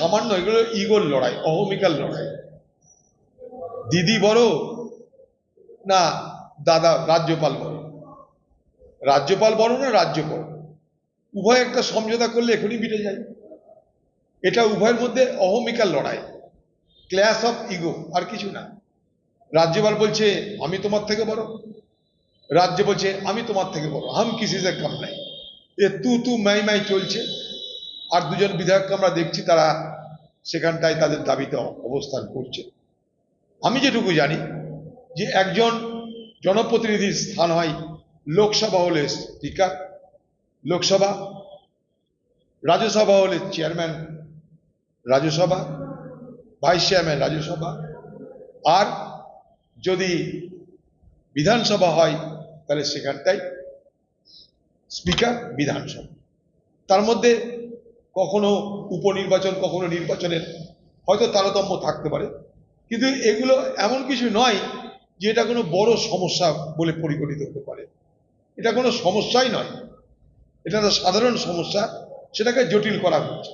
সামান্য এগুলো ইগোর লড়াই, অহমিকার লড়াই। দিদি বড়, না, দাদা রাজ্যপাল বড়। রাজ্যপাল বড় না রাজ্য বড় উভয় একটা সমঝোতা করলে এখনই মিটে যায়। এটা উভয়ের মধ্যে অহমিকার লড়াই ক্ল্যাশ অফ ইগো আর কিছু না। রাজ্যপাল বলছে, আমি তোমার থেকে বড়। রাজ্য বলছে, আমি তোমার থেকে বড়। হাম কিসি সে কম নাই। এ তু তু মাই মাই চলছে। আর দুজন বিধায়ককে আমরা দেখছি, তারা সেখানটায় তাদের দাবিতে অবস্থান করছে। আমি যেটুকু জানি, যে একজন জনপ্রতিনিধির স্থান হয় লোকসভা হলে স্পিকার, লোকসভা, রাজ্যসভা হলে chairman, Rajya Sabha, vice chairman Rajya Sabha, আর যদি বিধানসভা হয়, তাহলে সেখানটাই স্পিকার বিধানসভা। তার মধ্যে কখনো উপনির্বাচন, কখনো নির্বাচনের, হয়তো তারতম্য থাকতে পারে। কিন্তু এগুলো এমন কিছু নয় যে এটা কোনো বড় সমস্যা বলে পরিগণিত হতে পারে। এটা কোনো সমস্যাই নয়। এটা একটা সাধারণ সমস্যা, সেটাকে জটিল করা হচ্ছে।